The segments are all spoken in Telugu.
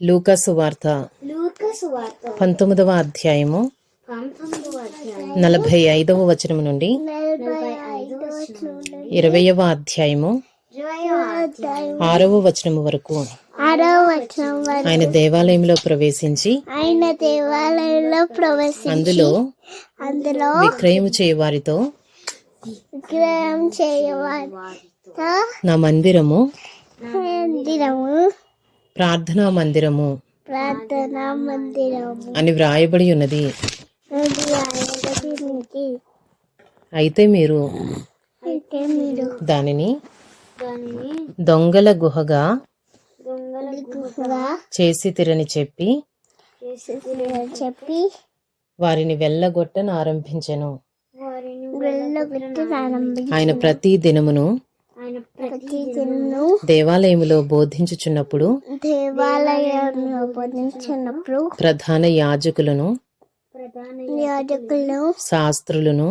లూకాసు వార్త పంతొమ్మిదవ అధ్యాయము నలభై ఐదవ వచనం నుండి ఇరవయవ అధ్యాయము ఆరవ వచనము వరకు ఆయన దేవాలయంలో ప్రవేశించి ఆయన దేవాలయంలో ప్రవేశించి అందులో అందులో విక్రయము చేయవారితో విగ్రహం చేయవారితో నా మందిరము మందిరము ప్రార్థనా మందిరము ప్రార్థనా మందిరము అని వ్రాయబడి ఉన్నది. అయితే మీరు దానిని దొంగల గుహగా చేసి తిరని చెప్పి చెప్పి వారిని వెళ్ళగొట్టను ఆరంభించెను. ఆయన ప్రతి దినమును బోధించుచున్నప్పుడు దేవాలయంలో బోధించినప్పుడు ప్రధాన యాజకులను ప్రధాన యాజకులు శాస్త్రులను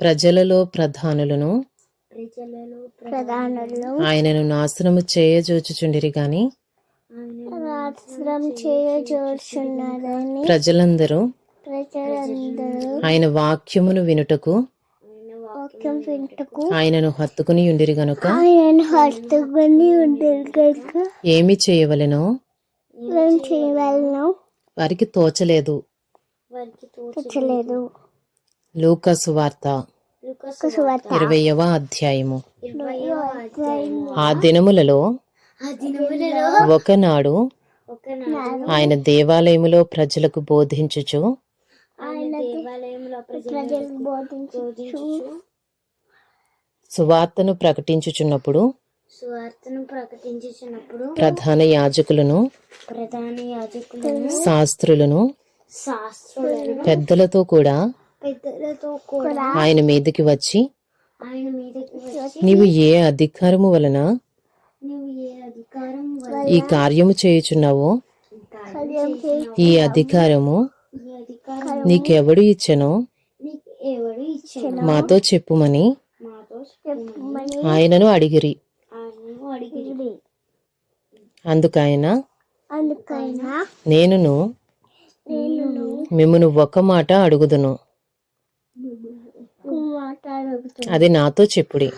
ప్రజలలో ప్రధానులను ప్రజలలో ప్రధానులు ఆయనను నాశనము చేయజూచుచుండిరి గాని ప్రజలందరూ ఆయన వాక్యమును వినుటకు వాక్యం వింటకు. ఆయనను హత్తుకుని ఉండిరి గనుక? ఆయన హస్తుకొని ఉండేది కనుక ఏమి చేయవలెనో? ఏం చేయగలను వారికి తోచలేదు. వారికి తోచలేదు. లూకాసు వార్త. ఇరవయవ అధ్యాయము. ఆ దినములలో ఆ దినములలో ఒకనాడు ఆయన దేవాలయములో ప్రజలకు బోధించుచు ఆయన దేవాలయంలో ప్రజలకు బోధించు సువార్తను ప్రకటించుచున్నప్పుడు సువార్తను ప్రకటించుచున్నప్పుడు ప్రధాన యాజకులను ప్రధాన యాజకులను శాస్త్రులను శాస్త్రులను పెద్దలతో కూడా పెద్దలతో కూడా ఆయన మీదకి వచ్చి ఆయన మీదకి వచ్చి నీవు ఏ అధికారము వలన ఏ అధికారం ఈ కార్యము చేయుచున్నావో ఈ అధికారము నీకెవడు ఇచ్చెనో మాతో చెప్పమని ఆయనను అడిగిరి. అందుకైన నేనును నేను మిమ్మును ఒక మాట అడుగుదును. అది నాతో చెప్పుడి.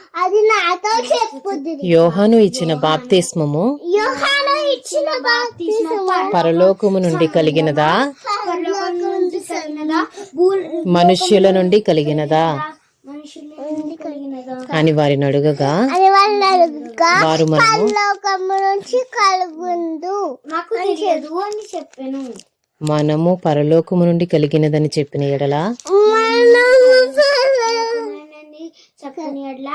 యోహాను ఇచ్చిన బాప్తిస్మము పరలోకము నుండి కలిగినదా? మనుష్యుల నుండి కలిగినదా? అని వారిని అడుగగా వారు మనము పరలోకము నుంచి కలుగుందు చెప్పాను. మనము పరలోకము నుండి కలిగినదని చెప్పిన ఎడలా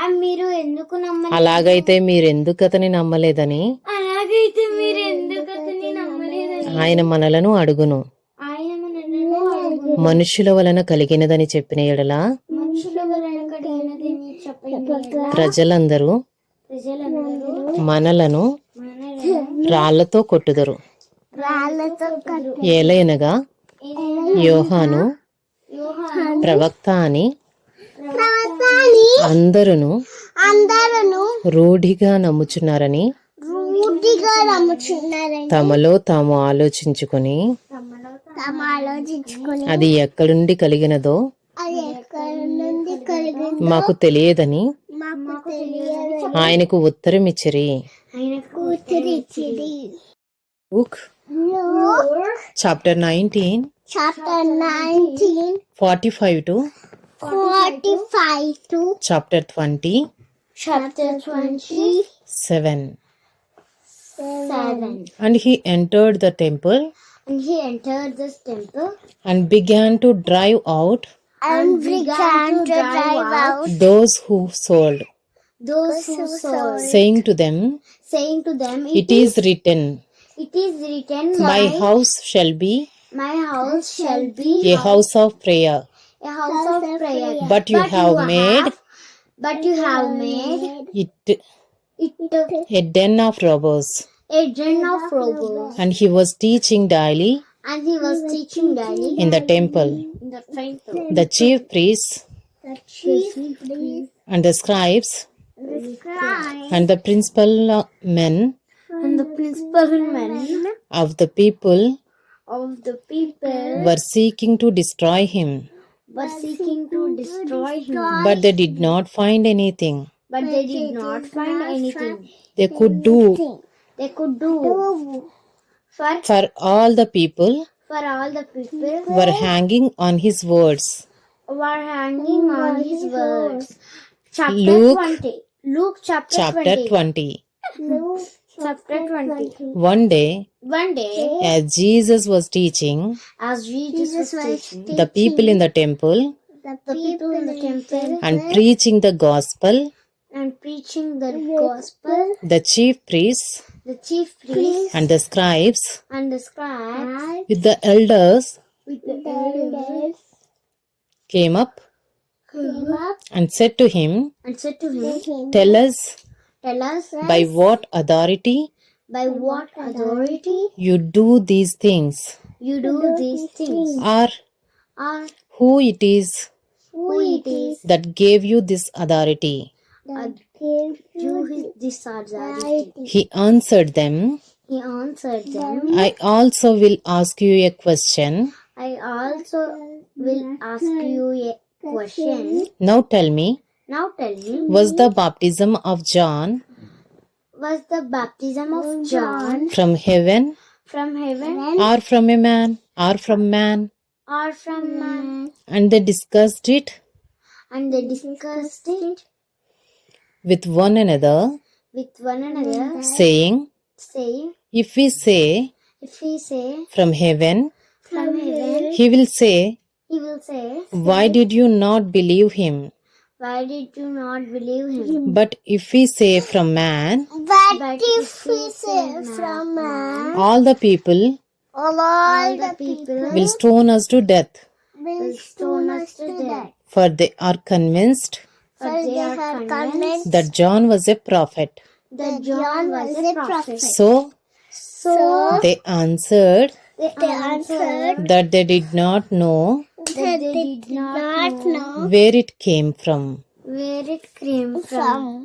మీరు ఎందుకు అలాగైతే అతని నమ్మలేదని? అలాగైతే మీరు ఎందుకు అతన్ని నమ్మలేదని? ఆయన మనలను అడుగును. ఆయన మనలను అడుగు మనుష్యుల వలన కలిగినదని చెప్పిన ఎడలా మనుషుల వలన కడిగినది చెప్పని ప్రజలందరూ మనలను రాళ్ళతో కొట్టుదరు. ఏలయనగా యోహాను ప్రవక్త అని అందరును అందరూ రూఢిగా నమ్ముచున్నారని తమలో తాము ఆలోచించుకొని తమ ఆలోచించుకుని అది ఎక్కడుండి కలిగినదో అది ఎక్కడి నుండి కలిగింది మాకు తెలియదని మాకు తెలియదు ఆయనకు ఉత్తరం ఇచ్చిరి chapter nineteen chapter nineteen forty five to forty five to chapter twenty chapter twenty seven. Seven. And he entered the temple And he entered this temple and began to drive out and began to drive out those who sold, those who sold, saying to them, saying to them, It is written, It is written, My house shall be, my house shall be a house of prayer, a house of prayer. but you have made but you have made it it a den of robbers, a den of robbers. and he was teaching daily and he was teaching daily in the temple. in the temple. The chief priests The chief priest and the scribes the and the principal uh, men and and the principal men of the people of the people were seeking to destroy him, were seeking to destroy him, but they did not find anything but they did not find anything they could do they could do for for all the people for all the people were hanging on his words. were hanging on his words. Chapter Luke 20. Luke chapter, Chapter 20. 20. Luke chapter 20. One day, One day, as Jesus was teaching, as Jesus was teaching, the people in the temple the people in the temple and preaching the gospel, and preaching the gospel, the chief priests the chief priests and the scribes and the scribes with the elders with the elders came up came up and said to him, and said to him, Tell us Tell us by what authority by what authority you do these things, you do these things, or or who it is who it is that gave you this authority. That gave you his- this authority. He answered them, He answered them, I also will ask you a question. I also will ask you a question. Now tell me, Now tell me, was the baptism of John? Was the baptism of John from heaven? from heaven? Or from a man? Or from man? or from man? And they discussed it? And they discussed it with one another, with one another, saying, saying, If we say if we say from heaven, from heaven, he will say, he will say, Why did you not believe him? Why did you not believe him? But if we say from man, But if we say from man, all the people all the people will stone us to death, will stone us to death. for they are convinced For they are convinced that John was a prophet. that John was a prophet. So So they answered they answered that they did not know that they did not know where it came from. where it came from.